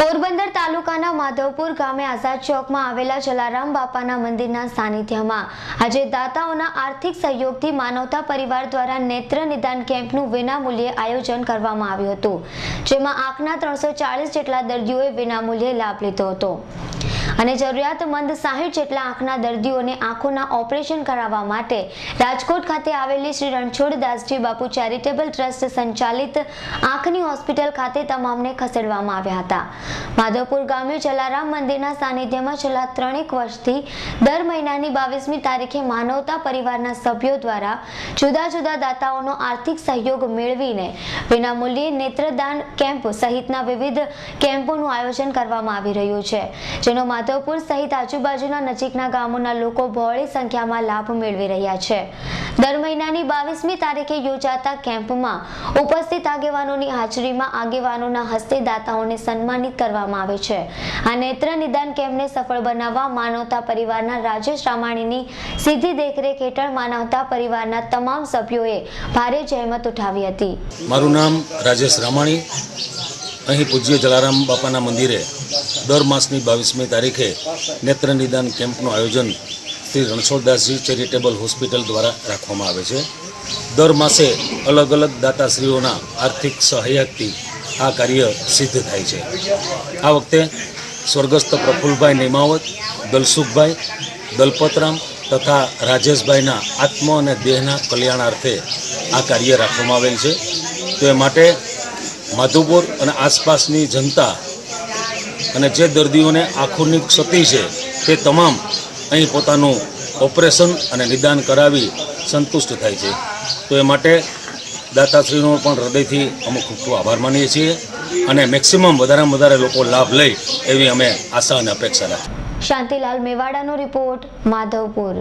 પોરબંદર તાલુકાના માધવપુર ગામે આઝાદ ચોકમાં આવેલા જલારામ બાપાના મંદિરના સાનિધ્યમાં આજે દાતાઓના આર્થિક સહયોગથી માનવતા પરિવાર દ્વારા નેત્ર નિદાન કેમ્પનું વિનામૂલ્યે આયોજન કરવામાં આવ્યું હતું, જેમાં આંખના ત્રણસો જેટલા દર્દીઓએ વિનામૂલ્યે લાભ લીધો હતો. અને જરૂરિયાતમંદ સાહીઠ જેટલા આંખના દર્દીઓને આંખોના ઓપરેશન કરાવવા માટે રાજકોટ ખાતે આવેલી શ્રી રણછોડદાસજી બાપુ ચેરિટેબલ ટ્રસ્ટ સંચાલિત આંખની હોસ્પિટલ ખાતે તમામને ખસેડવામાં આવ્યા હતા. માધવપુર ગામે જલારામ મંદિરના સાનિધ્યમાં છેલ્લા ત્રણેક વર્ષથી દર મહિનાની બાવીસમી તારીખે માનવતા પરિવારના સભ્યો દ્વારા જુદા જુદા દાતાઓનો આર્થિક સહયોગ મેળવીને વિનામૂલ્યે નેત્રદાન કેમ્પ સહિતના વિવિધ કેમ્પોનું આયોજન કરવામાં આવી રહ્યું છે, જેનો માધવપુર સહિત આજુબાજુના નજીકના ગામોના લોકો બહોળી સંખ્યામાં લાભ મેળવી રહ્યા છે. દર મહિનાની બાવીસમી તારીખે યોજાતા કેમ્પમાં ઉપસ્થિત આગેવાનોની હાજરીમાં આગેવાનોના હસ્તે દાતાઓને સન્માનિત કરવામાં આવે છે. આ નેત્ર નિદાન કેમ્પને સફળ બનાવવા માનવતા પરિવારના રાજેશ રામાણીની સીધી દેખરેખ હેઠળ માનવતા પરિવારના તમામ સભ્યોએ ભારે જહેમત ઉઠાવી હતી. મારું નામ રાજેશ રામાણી. અહીં પૂજ્ય જલારામ બાપાના મંદિરે દર માસની બાવીસમી તારીખે નેત્ર નિદાન કેમ્પનું આયોજન શ્રી રણછોડદાસજી ચેરિટેબલ હોસ્પિટલ દ્વારા રાખવામાં આવે છે. દર માસે અલગ અલગ દાતાશ્રીઓના આર્થિક સહાયકથી આ કાર્ય સિદ્ધ થાય છે. આ વખતે સ્વર્ગસ્થ પ્રફુલભાઈ નેમાવત, દલસુખભાઈ, દલપતરામ તથા રાજેશભાઈના આત્મ અને દેહના કલ્યાણાર્થે આ કાર્ય રાખવામાં આવેલ છે. તો માટે માધુપુર અને આસપાસની જનતા અને જે દર્દીઓને આંખોની ક્ષતિ છે તે તમામ અહીં પોતાનું ઓપરેશન અને નિદાન કરાવી સંતુષ્ટ થાય છે. તો એ માટે દાતાશ્રીનો પણ હૃદયથી અમે ખૂબ ખૂબ આભાર માનીએ છીએ અને મેક્સિમમ વધારેમાં વધારે લોકો લાભ લે એવી અમે આશા અને અપેક્ષા રાખીએ. શાંતિલાલ મેવાડાનો રિપોર્ટ, માધવપુર.